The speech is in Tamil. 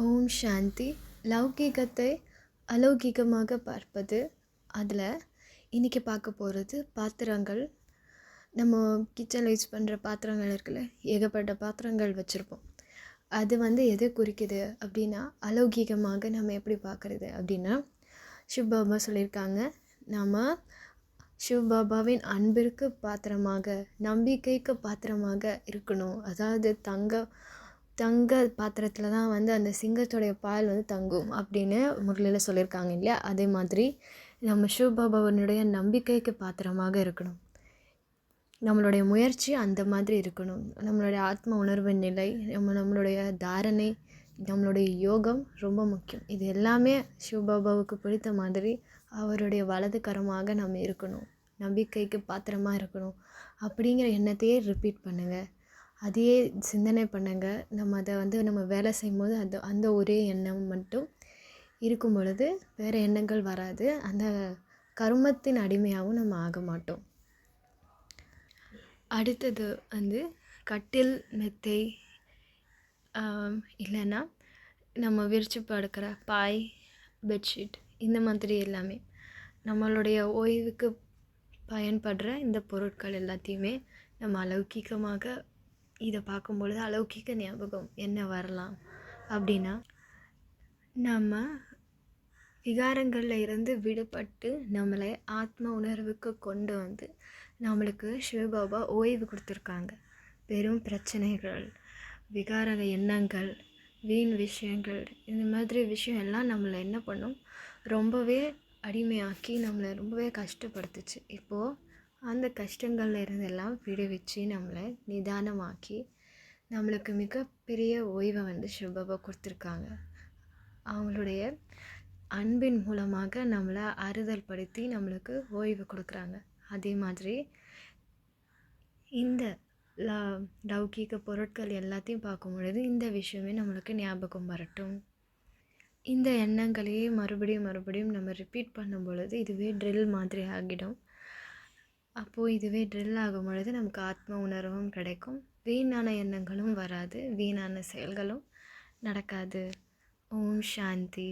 ஓம் சாந்தி. லௌகீகத்தை அலௌகிகமாக பார்ப்பது. அதில் இன்றைக்கி பார்க்க போகிறது பாத்திரங்கள். நம்ம கிச்சனில் யூஸ் பண்ணுற பாத்திரங்கள் இருக்குல்ல ஏகப்பட்ட பாத்திரங்கள் வச்சுருப்போம். அது வந்து எதை குறிக்குது அப்படின்னா அலௌகீகமாக நம்ம எப்படி பார்க்குறது அப்படின்னா சிவ் பாபா சொல்லியிருக்காங்க நாம் சிவ் பாபாவின் அன்பிற்கு பாத்திரமாக நம்பிக்கைக்கு பாத்திரமாக இருக்கணும். அதாவது தங்க தங்க பாத்திரத்தில் தான் வந்து அந்த சிங்கத்தோடைய பால் வந்து தங்கும் அப்படின்னு முரளியில் சொல்லியிருக்காங்க இல்லையா? அதே மாதிரி நம்ம சிவபாபாவனுடைய நம்பிக்கைக்கு பாத்திரமாக இருக்கணும். நம்மளுடைய முயற்சி அந்த மாதிரி இருக்கணும். நம்மளுடைய ஆத்ம உணர்வு நிலை நம்ம நம்மளுடைய தாரணை நம்மளுடைய யோகம் ரொம்ப முக்கியம். இது எல்லாமே சிவபாபாவுக்கு பிடித்த மாதிரி அவருடைய வலது கரமாக நம்ம இருக்கணும். நம்பிக்கைக்கு பாத்திரமாக இருக்கணும். அப்படிங்கிற எண்ணத்தையே ரிப்பீட் பண்ணுங்கள் அதையே சிந்தனை பண்ணுங்கள் நம்ம அதை வந்து நம்ம வேலை செய்யும்போது அந்த அந்த ஒரே எண்ணம் மட்டும் இருக்கும் பொழுது வேறு எண்ணங்கள் வராது. அந்த கருமத்தின் அடிமையாகவும் நம்ம ஆக மாட்டோம். அடுத்தது வந்து கட்டில் மெத்தை இல்லைன்னா நம்ம விரிச்சு படுக்கிற பாய் பெட்ஷீட் இந்த மாதிரி எல்லாமே நம்மளுடைய ஓய்வுக்கு பயன்படுற இந்த பொருட்கள் எல்லாத்தையுமே நம்ம அலௌகிகமாக இதை பார்க்கும் பொழுது அலௌகிக ஞாபகம் என்ன வரலாம்? அப்படின்னா நம்ம விகாரங்களில் இருந்து விடுபட்டு நம்மளை ஆத்ம உணர்வுக்கு கொண்டு வந்து நம்மளுக்கு சிவபாபா ஓய்வு கொடுத்துருக்காங்க. பெரும் பிரச்சனைகள் விகார எண்ணங்கள் வீண் விஷயங்கள் இந்த மாதிரி விஷயம் எல்லாம் நம்மளை என்ன பண்ணும்? ரொம்பவே அடிமையாக்கி நம்மளை ரொம்பவே கஷ்டப்படுத்துச்சு. இப்போது அந்த கஷ்டங்கள்ல இருந்தெல்லாம் விடுவிச்சு நம்மளை நிதானமாக்கி நம்மளுக்கு மிகப்பெரிய ஓய்வை வந்து சிவபாபா கொடுத்துருக்காங்க. அவங்களுடைய அன்பின் மூலமாக நம்மளை ஆறுதல் படுத்தி நம்மளுக்கு ஓய்வு கொடுக்குறாங்க. அதே மாதிரி இந்த ல லௌகீக பொருட்கள் எல்லாத்தையும் பார்க்கும் பொழுது இந்த விஷயமே நம்மளுக்கு ஞாபகம் வரட்டும். இந்த எண்ணங்களையே மறுபடியும் மறுபடியும் நம்ம ரிப்பீட் பண்ணும் பொழுது இதுவே ட்ரில் மாதிரி ஆகிடும். அப்போது இதுவே ட்ரில் ஆகும் பொழுது நமக்கு ஆத்ம உணர்வும் கிடைக்கும். வீணான எண்ணங்களும் வராது. வீணான செயல்களும் நடக்காது. ஓம் சாந்தி.